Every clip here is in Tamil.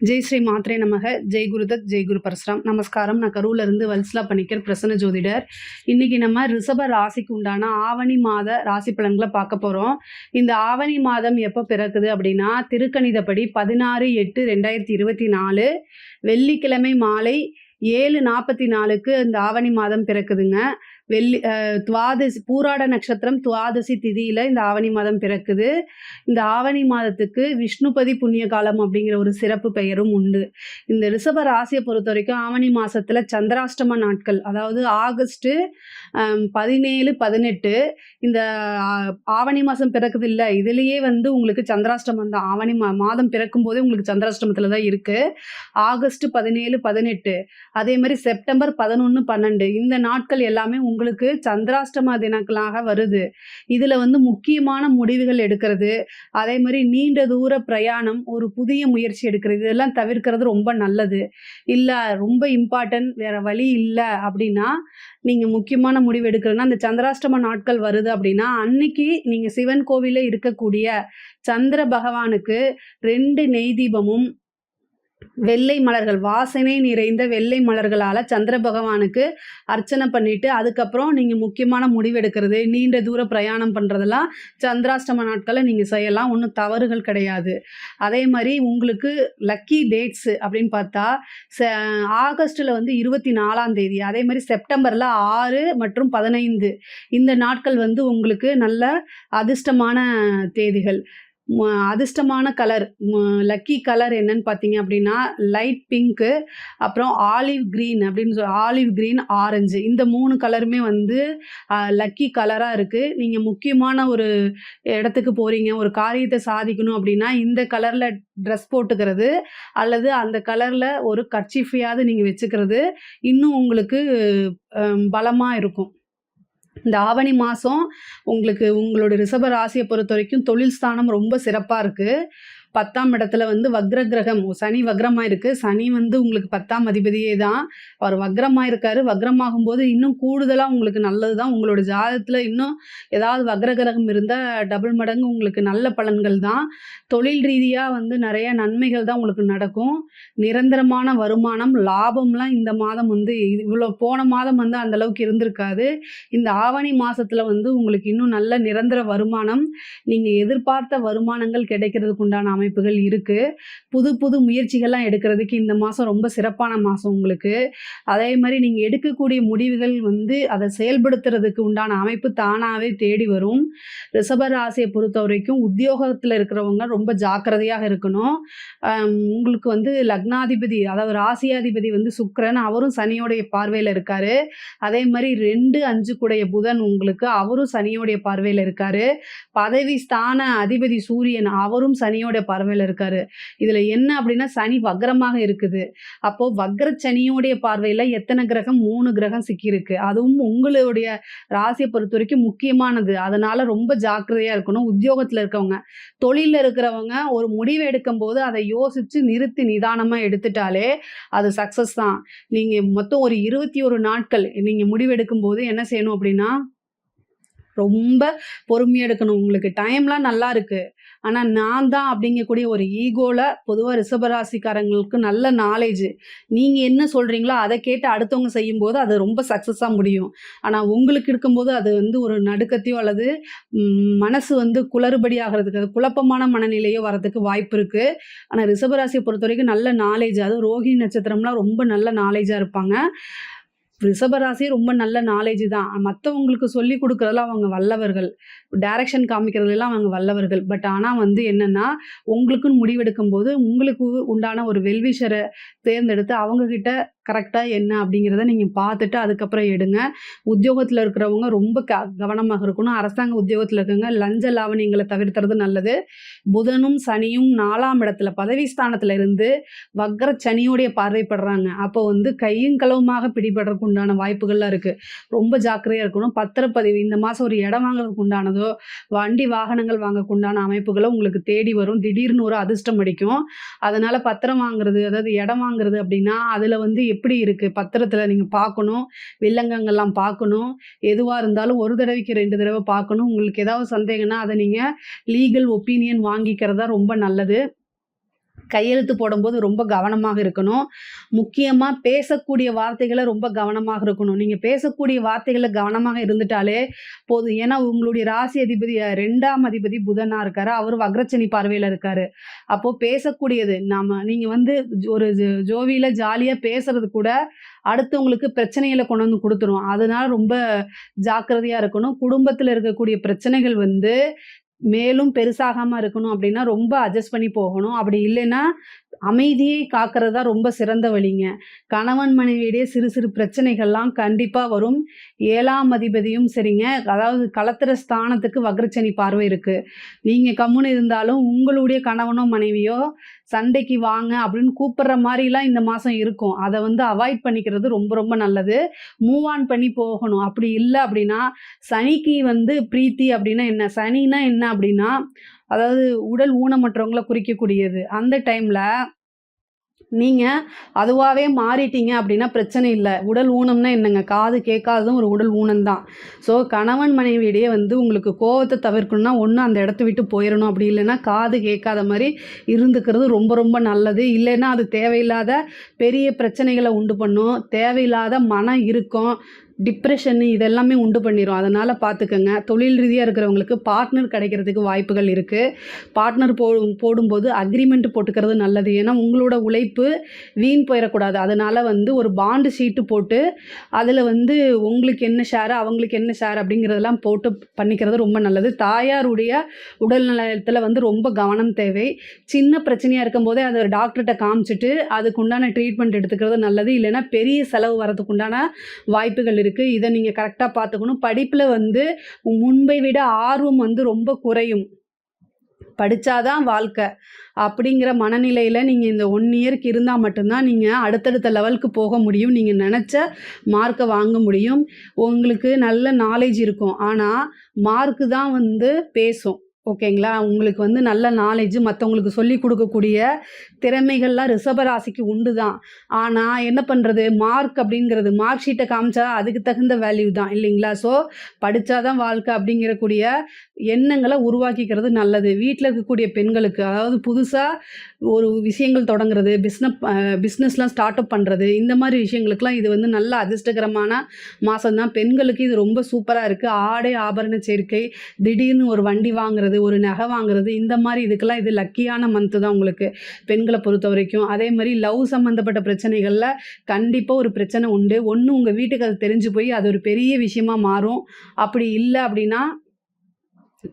ஜெய் ஸ்ரீ மாத்ரே நமக. ஜெய் குருதத் ஜெய் குரு பரசுராம். நமஸ்காரம். நான் கரூர்லேருந்து வல்ஸ்லா வல்சலா பணிக்கர் பிரசன்ன ஜோதிடர். இன்றைக்கி நம்ம ரிஷப ராசிக்கு உண்டான ஆவணி மாத ராசி பலன்களை பார்க்க போகிறோம் இந்த ஆவணி மாதம் எப்போ பிறக்குது அப்படின்னா திருக்கணிதப்படி பதினாறு எட்டு ரெண்டாயிரத்தி இருபத்தி நாலு வெள்ளிக்கிழமை மாலை ஏழு நாற்பத்தி நாலுக்கு இந்த ஆவணி மாதம் பிறக்குதுங்க. வெள்ளி துவாதசி பூராட நட்சத்திரம் துவாதசி திதியில இந்த ஆவணி மாதம் பிறக்குது. இந்த ஆவணி மாதத்துக்கு விஷ்ணுபதி புண்ணிய காலம் அப்படிங்கிற ஒரு சிறப்பு பெயரும் உண்டு. இந்த ரிஷப ராசியை பொறுத்த வரைக்கும் ஆவணி மாசத்துல சந்திராஷ்டம நாட்கள் அதாவது ஆகஸ்ட் பதினேழு பதினெட்டு இந்த ஆவணி மாதம் பிறக்குது இல்லை இதுலேயே வந்து உங்களுக்கு சந்திராஷ்டமம் தான் ஆவணி மா மாதம் பிறக்கும் போதே உங்களுக்கு சந்திராஷ்டமத்தில் தான் இருக்குது ஆகஸ்ட் பதினேழு பதினெட்டு அதே மாதிரி செப்டம்பர் பதினொன்று பன்னெண்டு இந்த நாட்கள் எல்லாமே உங்களுக்கு சந்திராஷ்டம தினங்களாக வருது. இதில் வந்து முக்கியமான முடிவுகள் எடுக்கிறது அதே மாதிரி நீண்ட தூர பிரயாணம் ஒரு புதிய முயற்சி எடுக்கிறது இதெல்லாம் தவிர்க்கிறது ரொம்ப நல்லது. இல்லை ரொம்ப இம்பார்ட்டன்ட் வேற வழி இல்லை அப்படின்னா நீங்கள் முக்கியமான முடிவு எடுக்கிறேன்னா அந்த சந்திராஷ்டம நாட்கள் வருது அப்படின்னா அன்னைக்கு நீங்கள் சிவன் கோவிலில் இருக்கக்கூடிய சந்திர பகவானுக்கு ரெண்டு நெய் தீபமும் வெள்ளை மலர்கள் வாசனை நிறைந்த வெள்ளை மலர்களால் சந்திர பகவானுக்கு அர்ச்சனை பண்ணிட்டு அதுக்கப்புறம் நீங்கள் முக்கியமான முடிவு எடுக்கிறது நீண்ட தூர பிரயாணம் பண்ணுறதெல்லாம் சந்திராஷ்டம நாட்களில் நீங்கள் செய்யலாம். ஒன்றும் தவறுகள் கிடையாது. அதே மாதிரி உங்களுக்கு லக்கி டேட்ஸு அப்படின்னு பார்த்தா செ ஆகஸ்ட்டில் வந்து இருபத்தி நாலாம் தேதி அதே மாதிரி செப்டம்பரில் ஆறு மற்றும் பதினைந்து. இந்த நாட்கள் வந்து உங்களுக்கு நல்ல அதிர்ஷ்டமான தேதிகள். அதிர்ஷ்டமான கலர் லக்கி கலர் என்னன்னு பார்த்தீங்க அப்படின்னா லைட் பிங்க்கு அப்புறம் ஆலிவ் க்ரீன் அப்படின்னு சொல் ஆலிவ் க்ரீன் ஆரஞ்சு இந்த மூணு கலருமே வந்து லக்கி கலராக இருக்குது நீங்கள் முக்கியமான ஒரு இடத்துக்கு போகிறீங்க ஒரு காரியத்தை சாதிக்கணும் அப்படின்னா இந்த கலரில் ட்ரெஸ் போட்டுக்கிறது அல்லது அந்த கலரில் ஒரு கர்ச்சிஃபையாவது நீங்கள் வச்சுக்கிறது இன்னும் உங்களுக்கு பலமாக இருக்கும். இந்த ஆவணி மாதம் உங்களுக்கு உங்களோட ரிஷப ராசியை பொறுத்த வரைக்கும் தொழில் ஸ்தானம் ரொம்ப சிறப்பாக இருக்குது பத்தாம் இடத்துல வந்து வக்ர கிரகம் சனி வக்ரமாக இருக்குது சனி வந்து உங்களுக்கு பத்தாம் அதிபதியே தான். அவர் வக்ரமாக இருக்காரு. வக்ரமாகும் போது இன்னும் கூடுதலாக உங்களுக்கு நல்லது தான் உங்களோட ஜாதகத்தில் இன்னும் ஏதாவது வக்ர கிரகம் இருந்தால் டபுள் மடங்கு உங்களுக்கு நல்ல பலன்கள் தான். தொழில் ரீதியாக வந்து நிறைய நன்மைகள் தான் உங்களுக்கு நடக்கும். நிரந்தரமான வருமானம் லாபம்லாம் இந்த மாதம் வந்து இவ்வளோ போன மாதம் வந்து அந்தளவுக்கு இருந்திருக்காது. இந்த ஆவணி மாதத்தில் வந்து உங்களுக்கு இன்னும் நல்ல நிரந்தர வருமானம். நீங்கள் எதிர்பார்த்த வருமானங்கள் கிடைக்கிறதுக்கு உண்டான அமைப்புகள் இருக்குது புது புது முயற்சிகள்லாம் எடுக்கிறதுக்கு இந்த மாதம் ரொம்ப சிறப்பான மாதம் உங்களுக்கு. அதே மாதிரி நீங்கள் எடுக்கக்கூடிய முடிவுகள் வந்து அதை செயல்படுத்துறதுக்கு உண்டான அமைப்பு தானாகவே தேடி வரும். ரிஷபராசியை பொறுத்த வரைக்கும் உத்தியோகத்தில் இருக்கிறவங்க ரொம்ப ஜாக்கிரதையாக இருக்கணும். உங்களுக்கு வந்து லக்னாதிபதி அதாவது ராசியாதிபதி வந்து சுக்கரன் அவரும் சனியோடைய பார்வையில் இருக்காரு. அதே மாதிரி ரெண்டு அஞ்சு கூடைய புதன் உங்களுக்கு அவரும் சனியோடைய பார்வையில் இருக்காரு. பதவி ஸ்தான அதிபதி சூரியன் அவரும் சனியோட பார்வையில் இருக்காரு. இதில் என்ன அப்படின்னா சனி வக்ரமாக இருக்குது. அப்போ வக்ர சனியோடைய பார்வையில் எத்தனை கிரகம்? மூணு கிரகம் சிக்கியிருக்கு. அதுவும் உங்களுடைய ராசியை பொறுத்த வரைக்கும் முக்கியமானது. அதனால ரொம்ப ஜாக்கிரதையாக இருக்கணும். உத்தியோகத்தில் இருக்கவங்க தொழிலில் இருக்கிறவங்க ஒரு முடிவு எடுக்கும் போது அதை யோசிச்சு நிறுத்தி நிதானமாக எடுத்துட்டாலே அது சக்ஸஸ் தான். நீங்கள் மொத்தம் ஒரு இருபத்தி ஒரு நாட்கள் நீங்கள் முடிவெடுக்கும் போது என்ன செய்யணும் அப்படின்னா ரொம்ப பொறுமையாக எடுக்கணும். உங்களுக்கு டைம்லாம் நல்லா இருக்குது ஆனால் நான் தான் அப்படிங்கக்கூடிய ஒரு ஈகோவில் பொதுவாக ரிஷபராசிக்காரங்களுக்கு நல்ல நாலேஜ் நீங்கள் என்ன சொல்கிறீங்களோ அதை கேட்டு அடுத்தவங்க செய்யும்போது அது ரொம்ப சக்ஸஸாக முடியும். ஆனால் உங்களுக்கு இருக்கும்போது அது வந்து ஒரு நடுக்கத்தையோ அல்லது மனசு வந்து குளறுபடி ஆகிறதுக்கு அது குழப்பமான மனநிலையோ வரதுக்கு வாய்ப்பு இருக்குது ஆனால் ரிஷபராசியை பொறுத்த வரைக்கும் நல்ல நாலேஜ் அதுவும் ரோஹிணி நட்சத்திரம்லாம் ரொம்ப நல்ல நாலேஜாக இருப்பாங்க. ரிஷபராசி ரொம்ப நல்ல நாலேஜ் தான். மற்றவங்களுக்கு சொல்லி கொடுக்குறதெல்லாம் அவங்க வல்லவர்கள். டைரக்ஷன் காமிக்கிறதுலாம் அவங்க வல்லவர்கள். பட் ஆனால் வந்து என்னென்னா உங்களுக்குன்னு முடிவெடுக்கும் போது உங்களுக்கு உண்டான ஒரு வெல்விஷரை தேர்ந்தெடுத்து அவங்கக்கிட்ட கரெக்டாக என்ன அப்படிங்கிறத நீங்கள் பார்த்துட்டு அதுக்கப்புறம் எடுங்க. உத்தியோகத்தில் இருக்கிறவங்க ரொம்ப க கவனமாக இருக்கணும். அரசாங்க உத்தியோகத்தில் இருக்கவங்க லஞ்ச லாவணியங்களை தவிர்த்துறது நல்லது. புதனும் சனியும் நாலாம் இடத்துல பதவி ஸ்தானத்தில் இருந்து வக்ர சனியோடைய பார்வைப்படுறாங்க. அப்போ வந்து கையும் களவுமாக பிடிபடுறதுக்கு உண்டான வாய்ப்புகள்லாம் இருக்குது ரொம்ப ஜாக்கிரதையாக இருக்கணும். பத்திரப்பதிவு இந்த மாதம் ஒரு இடம் வாங்குறதுக்கு உண்டானதோ வண்டி வாகனங்கள் வாங்கக்கு உண்டான அமைப்புகளோ உங்களுக்கு தேடி வரும். திடீர்னு ஒரு அதிர்ஷ்டம் அடிக்கும். அதனால் பத்திரம் வாங்குறது அதாவது இடம் வாங்குறது அப்படின்னா அதில் வந்து எப்படி இருக்குது பத்திரத்தில் நீங்கள் பார்க்கணும் வில்லங்கங்கள்லாம் பார்க்கணும் எதுவாக இருந்தாலும் ஒரு தடவைக்கு ரெண்டு தடவை பார்க்கணும் உங்களுக்கு ஏதாவது சந்தேகம்னா அதை நீங்கள் லீகல் ஒப்பீனியன் வாங்கிக்கிறதா ரொம்ப நல்லது. கையெழுத்து போடும்போது ரொம்ப கவனமாக இருக்கணும். முக்கியமாக பேசக்கூடிய வார்த்தைகளை ரொம்ப கவனமாக இருக்கணும். நீங்கள் பேசக்கூடிய வார்த்தைகளை கவனமாக இருந்துட்டாலே போதும். ஏன்னா, உங்களுடைய ராசி அதிபதி ரெண்டாம் அதிபதி புதனா இருக்காரு. அவர் வக்ரச்சனி பார்வையில் இருக்காரு. அப்போது பேசக்கூடியது நாம் நீங்கள் வந்து ஒரு ஜோவியில் ஜாலியாக பேசுறது கூட அடுத்தவங்களுக்கு பிரச்சனைகளை கொண்டு வந்து கொடுத்துரும் அதனால ரொம்ப ஜாக்கிரதையாக இருக்கணும். குடும்பத்தில் இருக்கக்கூடிய பிரச்சனைகள் வந்து மேலும் பெருசாகாம இருக்கணும் அப்படின்னா ரொம்ப அட்ஜஸ்ட் பண்ணி போகணும். அப்படி இல்லைன்னா, அமைதியை காக்கிறது தான் ரொம்ப சிறந்த வழிங்க. கணவன் மனைவியிடையே சிறு சிறு பிரச்சனைகள்லாம் கண்டிப்பா வரும். ஏழாம் அதிபதியும் சரிங்க, அதாவது களத்திர ஸ்தானத்துக்கு வக்ரச்சனி பார்வை இருக்கு. நீங்க கம்முன்னு இருந்தாலும் உங்களுடைய கணவனோ, மனைவியோ சண்டைக்கு வாங்க அப்படின்னு கூப்பிடுற மாதிரிலாம் இந்த மாதம் இருக்கும். அதை வந்து அவாய்ட் பண்ணிக்கிறது ரொம்ப ரொம்ப நல்லது. மூவ் ஆன் பண்ணி போகணும். அப்படி இல்லை அப்படின்னா, சனிக்கு வந்து பிரீத்தி அப்படின்னா என்ன? சனின்னா என்ன அப்படின்னா, அதாவது உடல் ஊனமற்றவங்கள குறிக்கக்கூடியது. அந்த டைம்ல நீங்க அதுவாகவே மாறிட்டீங்க அப்படின்னா பிரச்சனை இல்லை உடல் ஊனம்னா என்னங்க? காது கேட்காததும் ஒரு உடல் ஊனம் தான். ஸோ கணவன் மனைவியிடையே வந்து உங்களுக்கு கோபத்தை தவிர்க்கணும்னா, ஒன்று அந்த இடத்த விட்டு போயிடணும் அப்படி இல்லைன்னா, காது கேட்காத மாதிரி இருந்துக்கிறது ரொம்ப ரொம்ப நல்லது. இல்லைன்னா, அது தேவையில்லாத பெரிய பிரச்சனைகளை உண்டு பண்ணும். தேவையில்லாத மன இருக்கும் டிப்ரெஷனு இதெல்லாமே உண்டு பண்ணிடும் அதனால் பார்த்துக்கங்க. தொழில் ரீதியாக இருக்கிறவங்களுக்கு பார்ட்னர் கிடைக்கிறதுக்கு வாய்ப்புகள் இருக்குது பார்ட்னர் போ போடும்போது அக்ரிமெண்ட் போட்டுக்கிறது நல்லது. ஏன்னா, உங்களோட உழைப்பு வீண் போயிடக்கூடாது அதனால் வந்து ஒரு பாண்டு ஷீட்டு போட்டு, அதில் வந்து உங்களுக்கு என்ன ஷேர், அவங்களுக்கு என்ன ஷேர் அப்படிங்கிறதெல்லாம் போட்டு பண்ணிக்கிறது ரொம்ப நல்லது. தாயாருடைய உடல் நலத்துல வந்து ரொம்ப கவனம் தேவை. சின்ன பிரச்சனையாக இருக்கும்போதே அதை டாக்டர்கிட்ட காமிச்சிட்டு அதுக்குண்டான ட்ரீட்மெண்ட் எடுத்துக்கிறது நல்லது. இல்லைன்னா, பெரிய செலவு வரதுக்குண்டான வாய்ப்புகள் இருக்குது இதை நீங்கள் கரெக்டாக பார்த்துக்கணும். படிப்பில் வந்து முன்பை விட ஆர்வம் வந்து ரொம்ப குறையும். படித்தாதான் வாழ்க்கை. அப்படிங்கிற மனநிலையில் நீங்கள் இந்த ஒன் இயர்க்கு இருந்தால் மட்டும்தான் நீங்கள் அடுத்தடுத்த லெவலுக்கு போக முடியும். நீங்கள் நினச்ச மார்க்கை வாங்க முடியும். உங்களுக்கு நல்ல நாலேஜ் இருக்கும். ஆனால் மார்க்கு தான் வந்து பேசும். ஓகேங்களா? உங்களுக்கு வந்து நல்ல நாலேஜ் மற்றவங்களுக்கு சொல்லிக் கொடுக்கக்கூடிய திறமைகள்லாம் ரிஷபராசிக்கு உண்டு தான். ஆனால் என்ன பண்ணுறது மார்க் அப்படிங்கிறது மார்க் ஷீட்டை காமிச்சா அதுக்கு தகுந்த வேல்யூ தான் இல்லைங்களா? ஸோ, படித்தாதான் வாழ்க்கை அப்படிங்கிறக்கூடிய எண்ணங்களை உருவாக்கிக்கிறது நல்லது. வீட்டில் இருக்கக்கூடிய பெண்களுக்கு, அதாவது புதுசாக ஒரு விஷயங்கள் தொடங்குறது, பிஸ்னஸ் பிஸ்னஸ்லாம் ஸ்டார்ட் அப் பண்ணுறது இந்த மாதிரி விஷயங்களுக்குலாம் இது வந்து நல்ல அதிர்ஷ்டகரமான மாதம் தான். பெண்களுக்கு இது ரொம்ப சூப்பராக இருக்குது ஆடை, ஆபரண சேர்க்கை, திடீர்னு ஒரு வண்டி வாங்குறது, ஒரு நகை வாங்குறது, இந்த மாதிரி இதுக்கெல்லாம் இது லக்கியான மந்த் தான் உங்களுக்கு. பெண்களை பொறுத்த வரைக்கும் அதே மாதிரி லவ் சம்மந்தப்பட்ட பிரச்சனைகளில் கண்டிப்பாக ஒரு பிரச்சனை உண்டு. ஒன்று உங்கள் வீட்டுக்கு அது தெரிஞ்சு போய் அது ஒரு பெரிய விஷயமா மாறும். அப்படி இல்லை அப்படின்னா,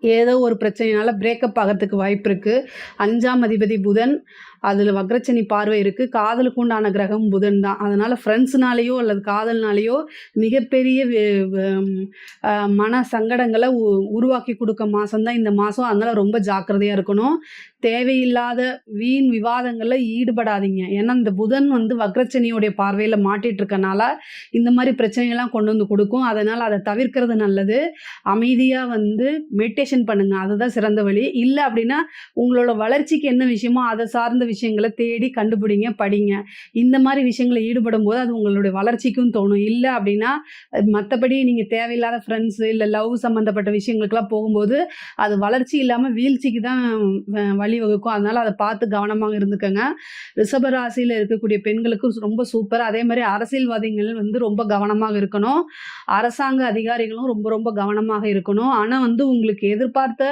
ஏதோ ஒரு பிரச்சனையினால பிரேக்கப் ஆகிறதுக்கு வாய்ப்பு இருக்குது அஞ்சாம் அதிபதி புதன். அதில் வக்ரச்சனி பார்வை இருக்குது காதலுக்கு உண்டான கிரகம் புதன் தான். அதனால் ஃப்ரெண்ட்ஸ்னாலேயோ அல்லது காதல்னாலேயோ மிகப்பெரிய வ மன சங்கடங்களை உ உருவாக்கி கொடுக்க மாதம் தான் இந்த மாதம் அதனால் ரொம்ப ஜாக்கிரதையாக இருக்கணும். தேவையில்லாத வீண் விவாதங்களில் ஈடுபடாதீங்க. ஏன்னா, இந்த புதன் வந்து வக்ரச்சனியோடைய பார்வையில் மாட்டிகிட்டு இருக்கனால, இந்த மாதிரி பிரச்சனைகள்லாம் கொண்டு வந்து கொடுக்கும் அதனால் அதை தவிர்க்கிறது நல்லது. அமைதியாக வந்து மெடிடேஷன் பண்ணுங்கள் அதுதான் சிறந்த வழி. இல்லை அப்படின்னா, உங்களோட வளர்ச்சிக்கு என்ன விஷயமோ அதை சார்ந்த விஷயங்களை தேடி கண்டுபிடிங்க, படிங்க. இந்த மாதிரி விஷயங்களை ஈடுபடும் போது அது உங்களுடைய வளர்ச்சிக்கும் தோணும். இல்லை அப்படின்னா, மற்றபடி நீங்கள் தேவையில்லாத ஃப்ரெண்ட்ஸ் இல்லை லவ் சம்மந்தப்பட்ட விஷயங்களுக்கெல்லாம் போகும்போது, அது வளர்ச்சி இல்லாமல் வீழ்ச்சிக்கு தான் வ வழிவகுக்கும். அதனால் அதை பார்த்து கவனமாக இருந்துக்கோங்க ரிஷப ராசியில் இருக்கக்கூடிய பெண்களுக்கு ரொம்ப சூப்பர். அதே மாதிரி அரசியல்வாதிகள் வந்து ரொம்ப கவனமாக இருக்கணும். அரசாங்க அதிகாரிகளும் ரொம்ப ரொம்ப கவனமாக இருக்கணும். ஆனால் வந்து உங்களுக்கு எதிர்பார்த்த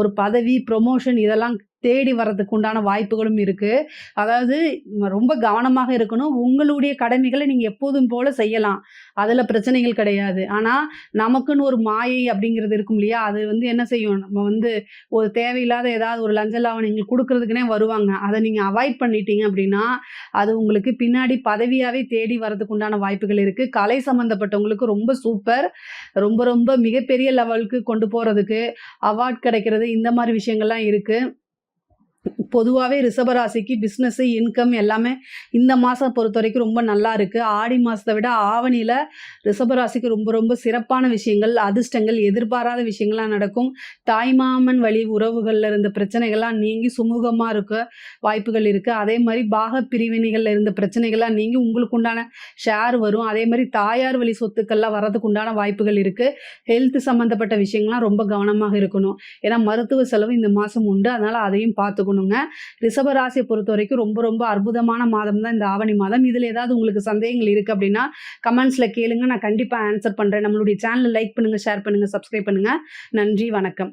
ஒரு பதவி, ப்ரொமோஷன் இதெல்லாம் தேடி வர்றதுக்கு உண்டான வாய்ப்புகளும் இருக்குது அதாவது ரொம்ப கவனமாக இருக்கணும். உங்களுடைய கடமைகளை நீங்கள் எப்போதும் போல் செய்யலாம். அதில் பிரச்சனைகள் கிடையாது. ஆனால் நமக்குன்னு ஒரு மாயை அப்படிங்கிறது இருக்கும் இல்லையா? அது வந்து என்ன செய்யும்? நம்ம வந்து ஒரு தேவையில்லாத ஏதாவது ஒரு லஞ்ச லாவணிகள் குடுக்குறதுக்குன்னே வருவாங்க. அதை நீங்கள் அவாய்ட் பண்ணிட்டீங்க அப்படின்னா, அது உங்களுக்கு பின்னாடி பதவியாகவே தேடி வர்றதுக்கு உண்டான வாய்ப்புகள் இருக்குது கலை சம்மந்தப்பட்டவங்களுக்கு ரொம்ப சூப்பர். ரொம்ப ரொம்ப மிகப்பெரிய லெவலுக்கு கொண்டு போகிறதுக்கு அவார்ட் கிடைக்கிறது இந்த மாதிரி விஷயங்கள்லாம் இருக்குது பொதுவாகவே ரிஷபராசிக்கு ராசிக்கு இன்கம் எல்லாமே இந்த மாதம் பொறுத்த வரைக்கும் ரொம்ப நல்லா இருக்குது ஆடி மாதத்தை விட ஆவணியில் ரிஷபராசிக்கு ரொம்ப ரொம்ப சிறப்பான விஷயங்கள், அதிர்ஷ்டங்கள், எதிர்பாராத விஷயங்கள்லாம் நடக்கும். தாய்மாமன் வழி உறவுகளில் இருந்த பிரச்சனைகள்லாம் நீங்கி சுமூகமாக இருக்க வாய்ப்புகள் இருக்குது அதே மாதிரி பாகப் பிரிவினைகளில் இருந்த பிரச்சனைகள்லாம் நீங்கி உங்களுக்கு உண்டான ஷேர் வரும். அதே மாதிரி தாயார் வழி சொத்துக்கள்லாம் வர்றதுக்கு உண்டான வாய்ப்புகள் இருக்குது ஹெல்த் சம்மந்தப்பட்ட விஷயங்கள்லாம் ரொம்ப கவனமாக இருக்கணும். ஏன்னா, மருத்துவ செலவு இந்த மாதம் உண்டு. அதனால் அதையும் பார்த்துக்கணும். பார்த்துக்கணுங்க ரிஷபராசியை பொறுத்த வரைக்கும் ரொம்ப ரொம்ப அற்புதமான மாதம் தான் இந்த ஆவணி மாதம். இதில் ஏதாவது உங்களுக்கு சந்தேகங்கள் இருக்குது அப்படின்னா கமெண்ட்ஸில் கேளுங்க. நான் கண்டிப்பாக ஆன்சர் பண்ணுறேன் நம்மளுடைய சேனலை லைக் பண்ணுங்கள் ஷேர் பண்ணுங்கள் சப்ஸ்கிரைப் பண்ணுங்கள் நன்றி வணக்கம்.